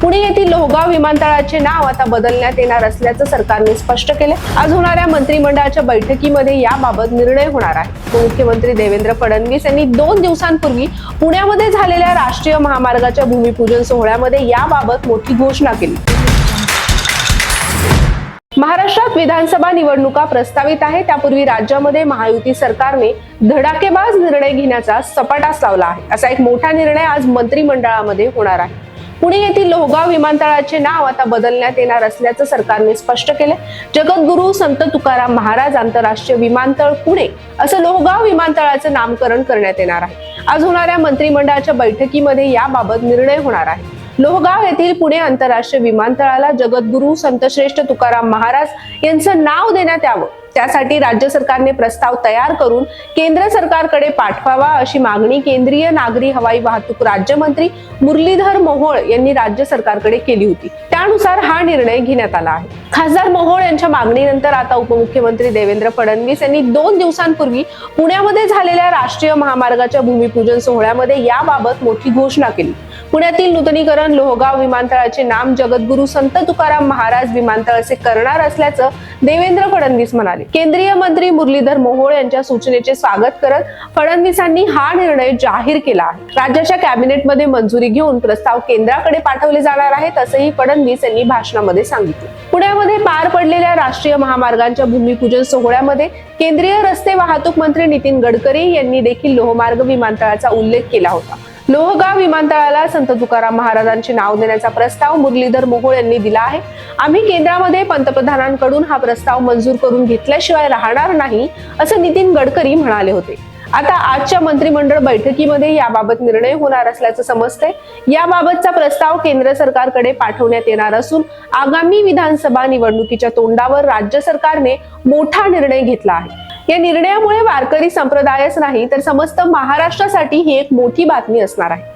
पुणे येथील लोहगाव विमानतळाचे नाव आता बदलण्यात येणार असल्याचं सरकारने स्पष्ट केले. आज होणाऱ्या मंत्रिमंडळाच्या बैठकीमध्ये याबाबत निर्णय होणार आहे. उपमुख्यमंत्री देवेंद्र फडणवीस यांनी दोन दिवसांपूर्वी पुण्यामध्ये झालेल्या राष्ट्रीय महामार्गाच्या भूमिपूजन सोहळ्यामध्ये याबाबत मोठी घोषणा केली. महाराष्ट्रात विधानसभा निवडणुका प्रस्तावित आहे त्यापूर्वी राज्यामध्ये महायुती सरकारने धडाकेबाज निर्णय घेण्याचा सपाटाच लावला आहे. असा एक मोठा निर्णय आज मंत्रिमंडळामध्ये होणार आहे. पुणे येथील लोहगाव विमानतळाचे नाव आता बदलण्यात येणार असल्याचं सरकारने स्पष्ट केलं जगद्गुरु संत तुकाराम महाराज आंतरराष्ट्रीय विमानतळ पुणे असं लोहगाव विमानतळाचं नामकरण करण्यात येणार आहे. आज होणाऱ्या मंत्रिमंडळाच्या बैठकीमध्ये याबाबत निर्णय होणार आहे. लोहगाव येथील पुणे आंतरराष्ट्रीय विमानतळाला जगद्गुरू संतश्रेष्ठ तुकाराम महाराज यांचं नाव देण्यात यावं. त्यासाठी राज्य सरकारने प्रस्ताव तयार करून केंद्र सरकारकडे पाठवावा अशी मागणी केंद्रीय नागरी हवाई वाहतूक राज्यमंत्री मुरलीधर मोहोळ यांनी राज्य सरकारकडे केली होती. त्यानुसार हा निर्णय घेण्यात आला आहे. खासदार मोहोळ यांच्या मागणीनंतर आता उपमुख्यमंत्री देवेंद्र फडणवीस यांनी दोन दिवसांपूर्वी पुण्यामध्ये झालेल्या राष्ट्रीय महामार्गाच्या भूमिपूजन सोहळ्यामध्ये याबाबत मोठी घोषणा केली. पुण्यातील नूतनीकरण लोहगाव विमानतळाचे नाम जगद्गुरु संत तुकाराम महाराज विमानतळ असे करणार असल्याचं देवेंद्र फडणवीस म्हणाले. केंद्रीय मंत्री मुरलीधर मोहोळ यांच्या सूचनेचे स्वागत करत फडणवीसांनी हा निर्णय जाहीर केला आहे. राज्याच्या कॅबिनेटमध्ये मंजुरी घेऊन प्रस्ताव केंद्राकडे पाठवले जाणार आहेत असंही फडणवीस यांनी भाषणामध्ये सांगितले. पुण्यामध्ये पार पडलेल्या राष्ट्रीय महामार्गांच्या भूमिपूजन सोहळ्यामध्ये केंद्रीय रस्ते वाहतूक मंत्री नितीन गडकरी यांनी देखील लोहमार्ग विमानतळाचा उल्लेख केला होता. लोहगाव विमानतळाला संत तुकाराम महाराजांचे नाव देण्याचा प्रस्ताव मुरलीधर मोहोळ यांनी दिला आहे. आम्ही केंद्रामध्ये पंतप्रधानांकडून हा प्रस्ताव मंजूर करून घेतल्याशिवाय राहणार नाही असं नितीन गडकरी म्हणाले होते. आता आजच्या मंत्रिमंडळ बैठकीमध्ये याबाबत निर्णय होणार असल्याचं समजतंय. याबाबतचा प्रस्ताव केंद्र सरकारकडे पाठवण्यात येणार असून आगामी विधानसभा निवडणुकीच्या तोंडावर राज्य सरकारने मोठा निर्णय घेतला आहे. या निर्णयामुळे वारकरी संप्रदायच नाही तर समस्त महाराष्ट्रासाठी ही एक मोठी बातमी असणार आहे.